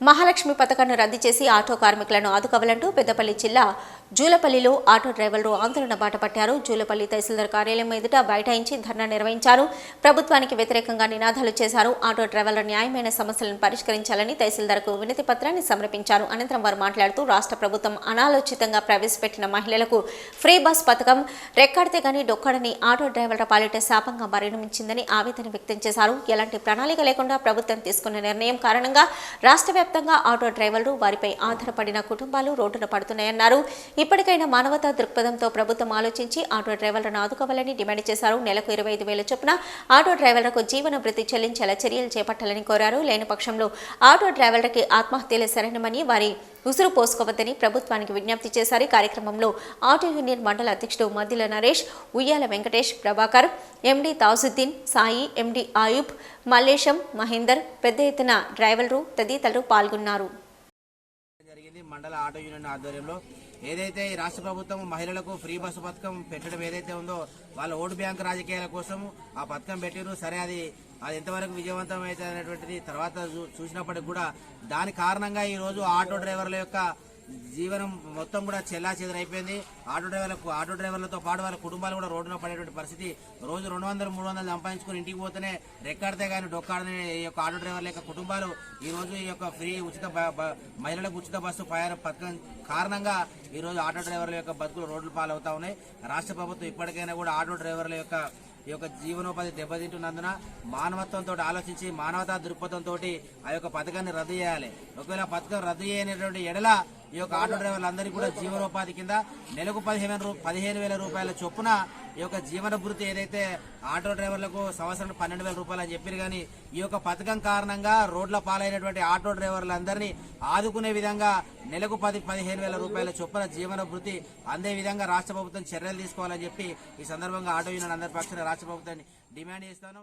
మహాలక్ష్మి పథకాన్ని రద్దు చేసి ఆటో కార్మికులను ఆదుకోవాలంటూ పెద్దపల్లి జిల్లా జూలపల్లిలో ఆటో డ్రైవర్లు ఆందోళన బాట పట్టారు. జూలపల్లి తహసీల్దార్ కార్యాలయం ఎదుట బైఠాయించి ధర్నా నిర్వహించారు. ప్రభుత్వానికి వ్యతిరేకంగా నినాదాలు చేశారు. ఆటో డ్రైవర్ల న్యాయమైన సమస్యలను పరిష్కరించాలని తహసీల్దార్కు వినతి పత్రాన్ని సమర్పించారు. అనంతరం వారు మాట్లాడుతూ రాష్ట్ర ప్రభుత్వం అనాలోచితంగా ప్రవేశపెట్టిన మహిళలకు ఫ్రీ బస్ పథకం రెక్కాడితే గానీ డొక్కడని ఆటో డ్రైవర్ల పాలిట శాపంగా పరిణమించిందని ఆవేదన వ్యక్తం చేశారు. ఎలాంటి ప్రణాళిక లేకుండా ప్రభుత్వం తీసుకున్న నిర్ణయం కారణంగా రాష్ట్ర ఆటో డ్రైవర్లు వారిపై ఆధారపడిన కుటుంబాలు రోడ్డున పడుతున్నాయన్నారు. ఇప్పటికైనా మానవతా దృక్పథంతో ప్రభుత్వం ఆలోచించి ఆటో డ్రైవర్లను ఆదుకోవాలని డిమాండ్ చేశారు. నెలకు ఇరవై ఐదు వేల చొప్పున ఆటో డ్రైవర్లకు జీవన వృత్తి చెల్లించేలా చర్యలు చేపట్టాలని కోరారు. లేని పక్షంలో ఆటో డ్రైవర్లకి ఆత్మహత్యలే సరైనమని వారి ఉసురు పోసుకోవద్దని ప్రభుత్వానికి విజ్ఞప్తి చేశారు. కార్యక్రమంలో ఆటో యూనియన్ మండల అధ్యక్షుడు మద్దిల నరేష్ ఉయ్యాల వెంకటేష్ ప్రభాకర్ ఎండి తాజుద్దీన్ సాయి ఎండి ఆయుబ్ మల్లేశం మహేందర్ పెద్ద ఎత్తున డ్రైవర్లు తదితరులు పాల్గొన్నారు. జరిగింది. మండల ఆటో యూనియన్ ఆధ్వర్యంలో ఏదైతే ఈ రాష్ట్ర ప్రభుత్వం మహిళలకు ఫ్రీ బస్సు పథకం పెట్టడం ఏదైతే ఉందో వాళ్ళ ఓటు బ్యాంక్ రాజకీయాల కోసం ఆ పథకం పెట్టిరు సరే అది అది ఎంతవరకు విజయవంతం అయితే అనేటువంటిది తర్వాత చూ- చూసినప్పటికి కూడా దాని కారణంగా ఈరోజు ఆటో డ్రైవర్ల యొక్క జీవనం మొత్తం కూడా చెల్లా చెదరైపోయింది ఆటో డ్రైవర్లకు ఆటో డ్రైవర్లతో పాటు వాళ్ళ కుటుంబాలు కూడా రోడ్డున పడేటువంటి పరిస్థితి. రోజు రెండు వందలు మూడు వందలు సంపాదించుకుని ఇంటికి పోతేనే రెక్కాడితే కానీ డొక్కాడని ఈ యొక్క ఆటో డ్రైవర్ల యొక్క కుటుంబాలు ఈ రోజు ఈ యొక్క ఫ్రీ ఉచిత బ- మహిళలకు ఉచిత బస్సు ప్రయాణ పథకం కారణంగా ఈ రోజు ఆటో డ్రైవర్ల యొక్క బతుకులు రోడ్లు పాలవుతా ఉన్నాయి. రాష్ట్ర ప్రభుత్వం ఇప్పటికైనా కూడా ఆటో డ్రైవర్ల యొక్క ఈ యొక్క జీవనోపాధి దెబ్బతింటున్నందున మానవత్వంతో ఆలోచించి మానవతా దృక్పథంతో ఆ యొక్క పథకాన్ని రద్దు చేయాలి. ఒకవేళ పథకం రద్దు చేయనటువంటి ఎడల ఈ యొక్క ఆటో డ్రైవర్లందరికీ కూడా జీవనోపాధి కింద నెలకు పదిహేను పదిహేను వేల రూపాయల చొప్పున ఈ యొక్క జీవన భృతి ఏదైతే ఆటో డ్రైవర్లకు సంవత్సరం పన్నెండు వేల రూపాయలు అని చెప్పారు కానీ ఈ యొక్క పథకం కారణంగా రోడ్ల పాలైనటువంటి ఆటో డ్రైవర్లందరినీ ఆదుకునే విధంగా నెలకు పది పదిహేను వేల రూపాయల చొప్పున జీవన భృతి అందే విధంగా రాష్ట్ర ప్రభుత్వం చర్యలు తీసుకోవాలని చెప్పి ఈ సందర్భంగా ఆటో యూనియన్ అందరి పక్షాన రాష్ట్ర ప్రభుత్వాన్ని డిమాండ్ చేస్తాను.